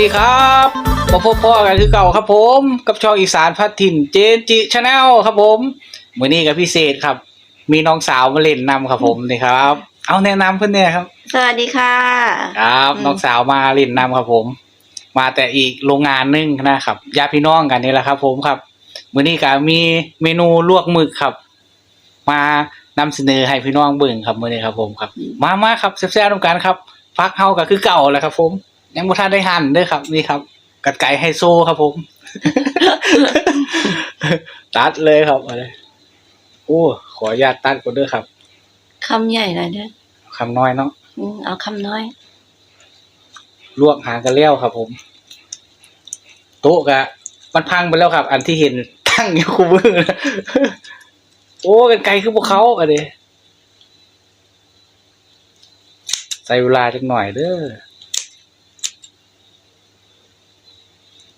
วัสดีครับมาพบพ่อกันคือเก่าครับผม กับช่องอีสานพัดถิ่นเจนจิชาแนลครับผมมือนี้กับพิเศษครับ มีน้องสาวมาเล่นนำครับผมนี่ครับ เอาแนะนำเพื่อนเนี่ยครับ สวัสดีค่ะ ครับอืมน้องสาวมาเล่นนำครับผม มาแต่อีกโรงงานหนึงนะครับญาติพี่น้องกันนี่แหละครับ ผมครับมื้อนี้ก็มีเมนูลวกหมึกครับ มานำเสนอให้พี่น้องเบิ่งครับมื้อนี้ครับผมครับ มามาครับแซ่บๆนํกันครับฟักเฮาก็คือเก่าแหละครับผม ยังบ่ทันได้หั่นเด้อครับ นี่ครับ กัดไก่ไฮโซครับผม ตัดเลยครับอะไรโอ้ขออนุญาตตัดก่อนเด้อครับคำใหญ่หน่อยเด้อคำน้อยเนาะอืมเอาคำน้อย ลวกหางกันแล้วครับผม โต๊ะกะมันพังไปแล้วครับ อันที่เห็นตั้งอยู่คู่มือนะโอ้กันไกลคือพวกเขาอะเดใส่เวลาจักหน่อยเด้อ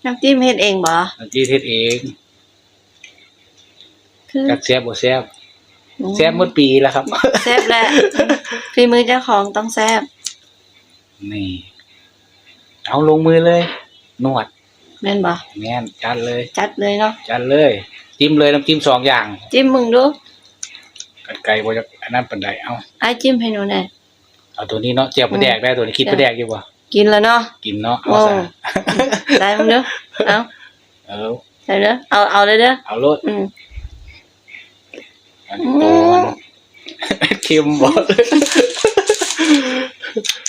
น้ำจิ้มเฮ็ดเองบ่อันที่เทศเองคือกักแซ่บบ่แซ่บอืมแซ่บหมดปีแล้วครับแซ่บแหละฝีมือเจ้าของต้องแซ่บนี่ เอาลงมือเลย นวดแม่นบ่แม่นจัดเลย จัดเลยเนาะจัดเลย จิ้มเลยน้ำจิ้มสองอย่าง จิ้มมึงดูกันไก่บ่จะอันนั้นปานใดเอาไอ้ายจิ้มให้หนูหน่อยเอาตัวนี้เนาะเจียวปลาแดกได้ตัวนี้คิดปลาแดกอยู่บ่ กินแล้วเนาะ กินเนาะโอ้เอาซะได้มึงดูเอาเออใส่เด้อเอาเอาเลยเด้อเอารถอืม อันนี้โตมันเค็มบ่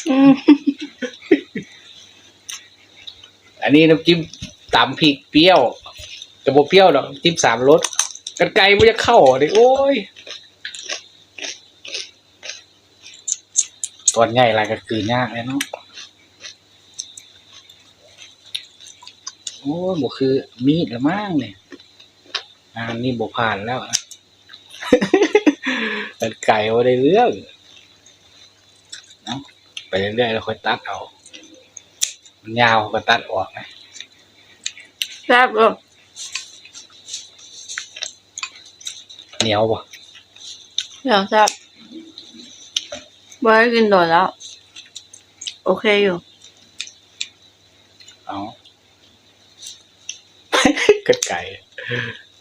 อืมอันนี้น้ำจิ้มตำพริกเปรี้ยวแต่บ่เปรี้ยวดอกจิ้มสามรสกันไก่บ่จะเข้าดิโอ้ยตอนใหญ่หลายก็คืนยากเลยเนาะ โอ้ยบ่คือมีดละมั้งเนี่ยงานนี้บ่ผ่านแล้วอะกันไก่บ่ได้เรื่องเนาะไปเรื่อยๆแล้วค่อยตัดเอามันยาวก็ตัดออกนะแซ่บบ่เหนียวบ่เดี๋ยวแซ่บบ่ได้กินโดนแล้ว โอเคอยู่ เอา เกิดไก่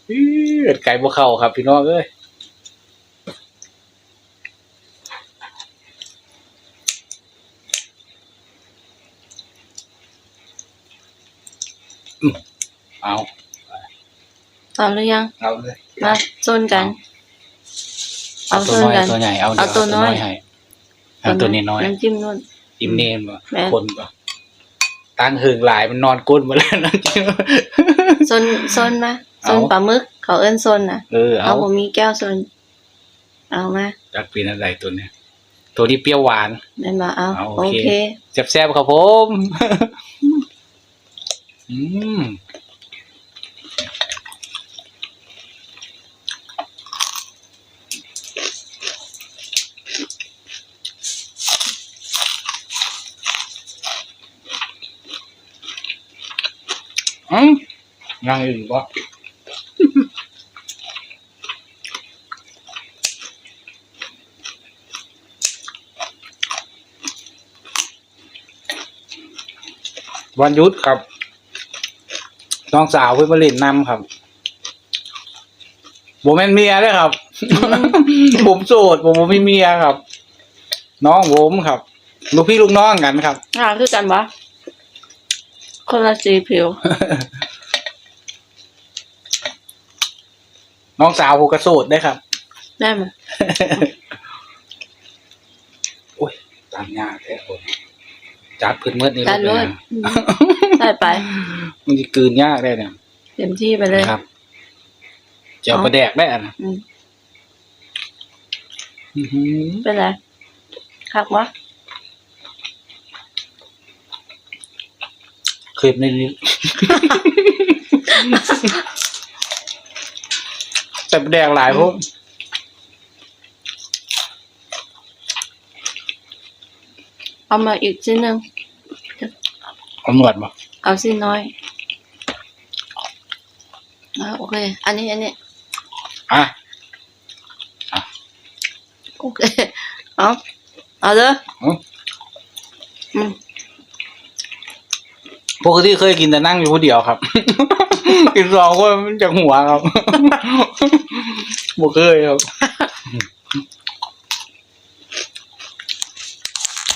อื้อเกิดไก่บ่เข้าครับ พี่น้องเอ้ยอืมเอาเอาหรือยัง เอาเลยมาโซนกัน เอาตัวโซนน้อยกันตัวใหญ่เอาเอาเดี๋ยวตัวน้อยให้เอาตัวนี้น้อยน้ำจิ้มนู่นจิ้มเนมบ่แม่นคนบ่ตั้งหึงหลายมันนอนก้นหมาแล้วนะจิ้มโซนโซนมาโซเอานปลาหมึก เขาเอิ้นโซนน่ะเออเอาเอาผมมีแก้วโซนเอามาจากเป็นอะไรตัวเนี้ยตัวนี้เปรี้ยวหวาน แม่นบ่เอาเอาโอโอเค เคแซ่บๆครับผม อืมอืม ยังอื่นบ่วันหยุทธครับ น้องสาวเพื่อนมาเล่นนำครับผมเป็นเมียเลยครับ ผมโสดผมบ่มีเมียครับ น้องผมครับ ลูกพี่ลูกน้องกันครับ อ่าคือกันบ่คนละสีผิว น้องสาวผมก็โสดได้ครับ ได้มั้ยโอ้ยตามยากแท้คนจัดพื้นเมื่อนี่กันเลเลยยนะอืมได้ไป มันจะกลืนยากได้เนี่ยเต็มที่ไปเลยครับจะเอาไปแดกได้อะนะอืมอื้อหือเป็นไรคักบ่คลิปนี้ แต่แดกหลายพวกเอามาอีกชิ้นหนึงตำรวจบ่เอาชิ้นน้อยอ่าโอเค อันนี้อันนี้อะโอเคเอาเอาเด้อเอาอืม ปกติเคยกินแต่นั่งอยู่ผู้เดียวครับ กินสองคนมันจากหัวครับบ่เคยครับ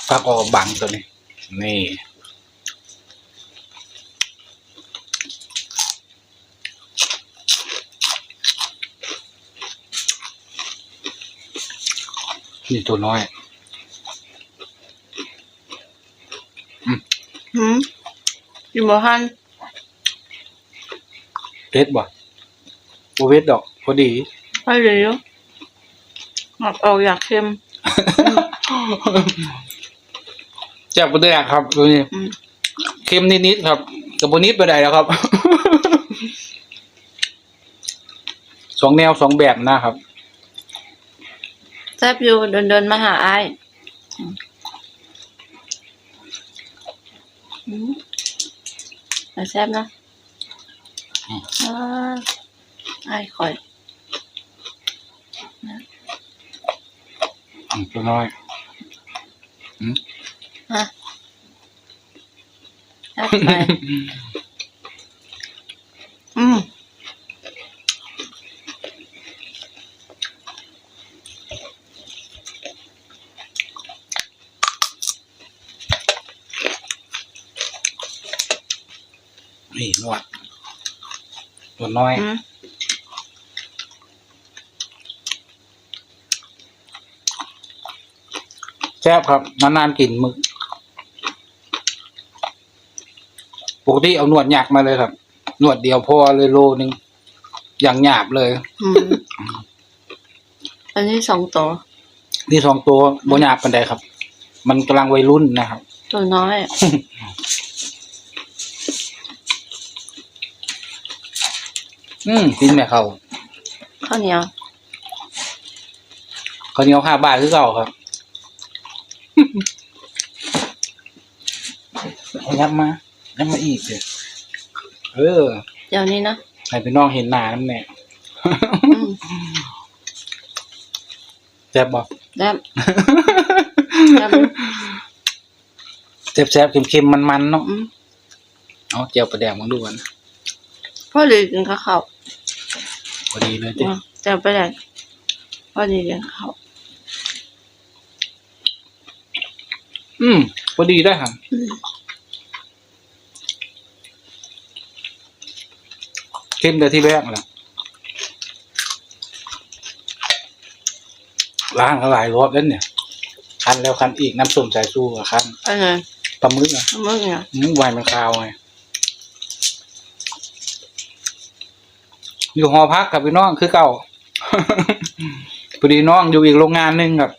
พักออกบังตัวนี้ นี่นี่ตัวน้อยหืม กินบ่ทันเผ็ดบ่บ่เผ็ดดอก พอดีไปเลยอยู่หักเอาอยากเค็มแจ่บประเดกครับตัวนี้อืมเค็มนิดๆครับกับโบนิดไปได้แล้วครับ สองแนวสองแบบนะครับ แซ่บอยู่เดินเดินๆมาหาอ้ายอืมอืม แต่แซ่บนะอืมอ่าอ้ายคอยอืมตัวน้อยฮะแซ่บไปอืม นี่นวด ตัวน้อยอืมแซ่บครับ นานๆกินมึกปกติเอาหนวดหยักมาเลยครับ หนวดเดียวพอเลยโลนึง อย่างหยาบเลย อืมอันนี้สองตัวนี่สองตัวโบหยาบปันใดครับ มันกำลังวัยรุ่นนะครับ ตัวน้อย อืมกินแม่เขาข้าวเหนียวเขาวเหนียวห้าบาทคือเก่าครับเอายับมายับมาอีกเลยเออเดี๋ยวนี้นะให้พี่น้องเห็นหน้าน้ำแน่อืมแซ่บบอกแซ่บแซ่บแซ่บแซ่บๆเค็มๆมันๆเนาะอืมเอาเจียวปลาแดงมาดูกันพ่อเลยกินข้าวเขา พอดีเลยเจ้อืมจะไปไหนพ่อดีกินข้าวอืมพอดีได้ครับอืมเค็มแต่ที่แรกแหละร้านเขาหลายรอบแล้วเนี่ย คันแล้วคันอีกน้ำส้มสายชูกับคันอันไหนปลาหมึกอะมึงเนี่ยมึงไวมันคาวไง อยู่หอพักกับพี่น้องคือเก่าพอดีน้องอยู่อีกโรงงานหนึงครับ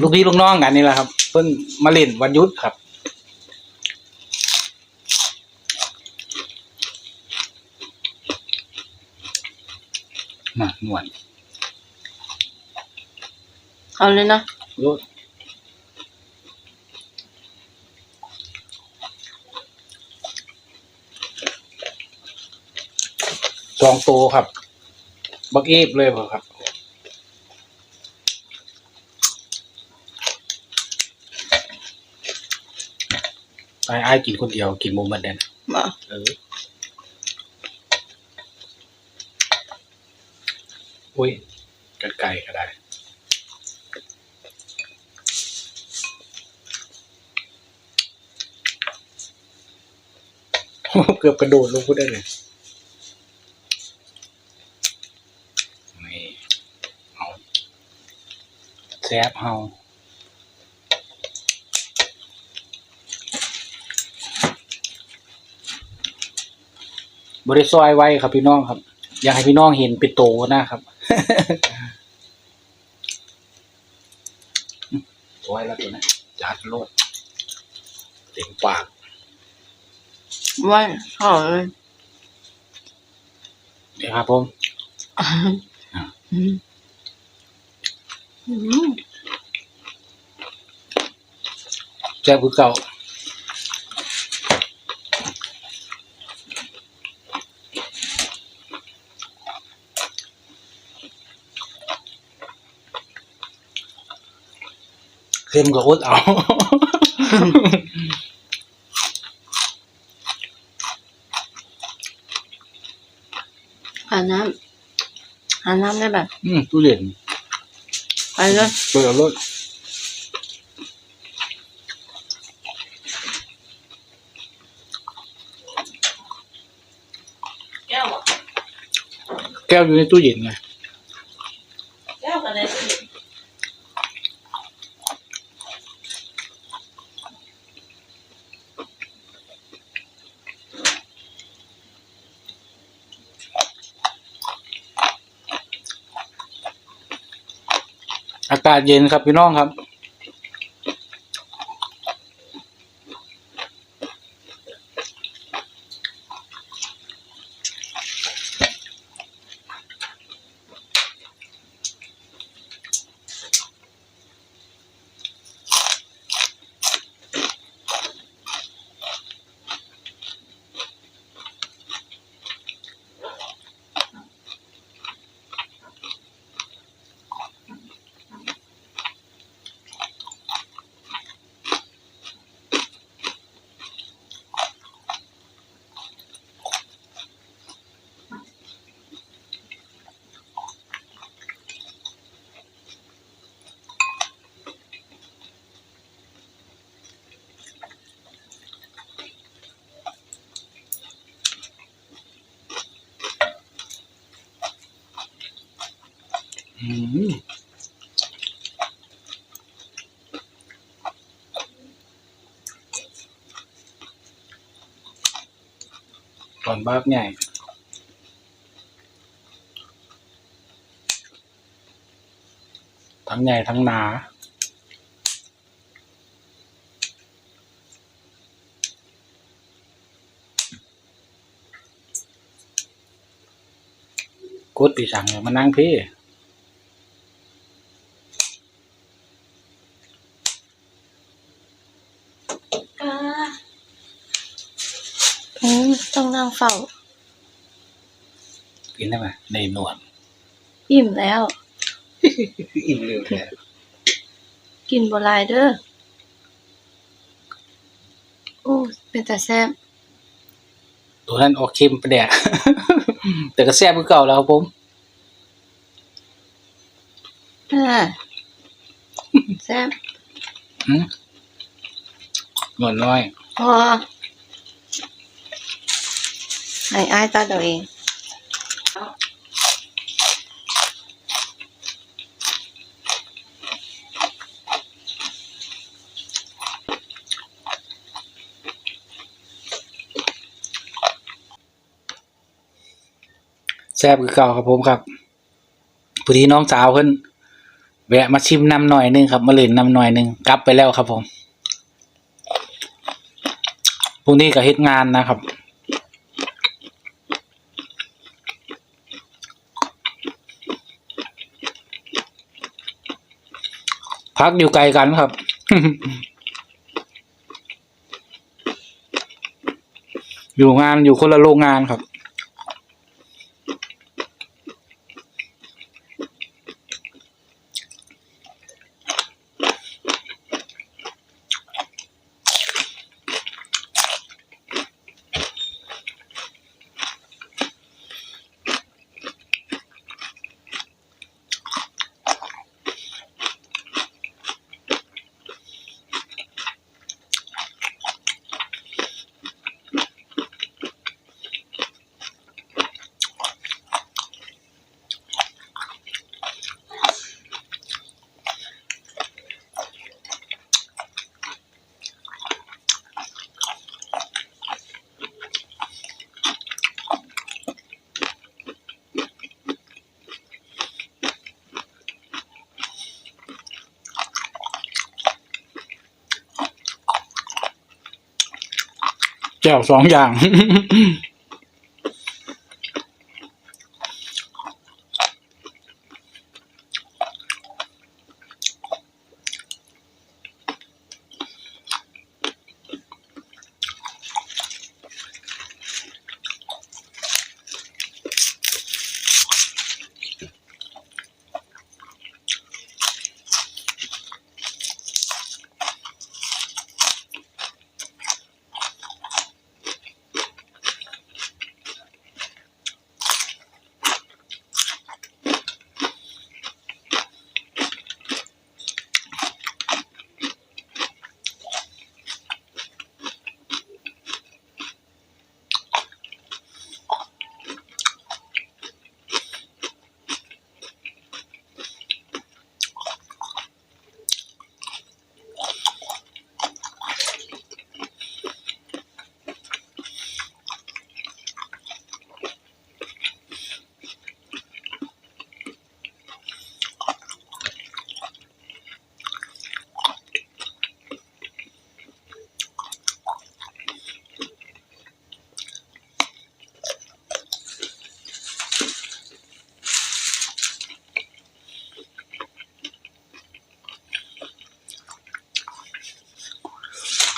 ลูกพี่ลูกน้องกันนี่แหละครับ เพิ่นมาเล่นวันหยุทธครับมาหนวดเอาเลยนะ สองตัวครับ บักเอฟเลยบ่ครับไอ้ไอ้ายกินคนเดียวกินหมูมันเด่นมาเอออุ้ยกันไก่ก็ได้เกือบกระโดดลงพูดได้เลย นี่เอาแซบเฮาบริซอยไว้ครับพี่น้องครับ อยากให้พี่น้องเห็นเป็นโตนะครับสวยแล้วตัวนี้จัดโลดเต็มปากว่าข้าวเลยเดี๋ยวครับผมอืมอืม แซ่บคือเก่าเค็มก็อดเอาหาน้ำหาน้ำได้แบบ อืมตู้เย็น ไปเลยเปิดรถแก้วอะแก้วอยู่ในตู้เย็นไง แก้วกันเลยสิ อากาศเย็นครับพี่น้องครับ อนบ้ากใหญ่ทั้งใหญ่ทั้งหนากดปีสั่งมานั่งพี่ กา อืม ต้องนั่งเฝ้ากินได้ไหมในหนวดอิ่มแล้ว อิ่มเร็วแท้กินบัวลายเด้อโอ้เป็นแต่แซ่บตัวนั้นออกเค็มประแดกแต่ก็แซ่บคือเก่าแล้วครับผมอ่าแซ่บหืมหนวดน้อยพอ ให้ไอ้ตาเดียวเองแซ่บคือเก่าครับผมครับพอดีน้องสาวเพิ่นแวะมาชิมน้ำหน่อยนึงครับมาเล่นน้ำหน่อยนึงกลับไปแล้วครับผมพรุ่งนี้ก็เฮ็ดงานนะครับ พักอยู่ไกลกันครับ อยู่งานอยู่คนละโรงงานครับ แจ่วสองอย่าง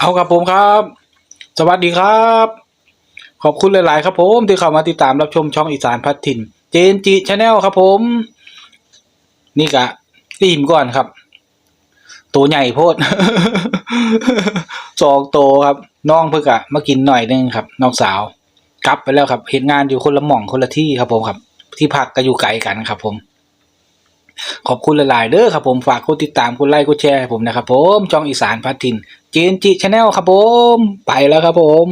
เอาครับผมครับ สวัสดีครับ ขอบคุณหลาย ๆ ครับผมที่เข้ามาติดตามรับชมช่องอีสานพัดถิ่น เจนจีชาแนลครับผม นี่กะตีมก่อนครับ ตัวใหญ่โพดสองโตวครับ น้องเพื่อกะมากินหน่อยนึงครับน้องสาว กลับไปแล้วครับเหตุงานอยู่คนละหม่องคนละที่ครับผมครับ ที่พักก็อยู่ไกลกันครับผม ขอบคุณหลาย ๆ เด้อครับผมฝากกดติดตามกดไลค์กดแชร์ผมนะครับผมช่องอีสานพัดถิ่นเจนจีชาแนลครับผม ไปแล้วครับผม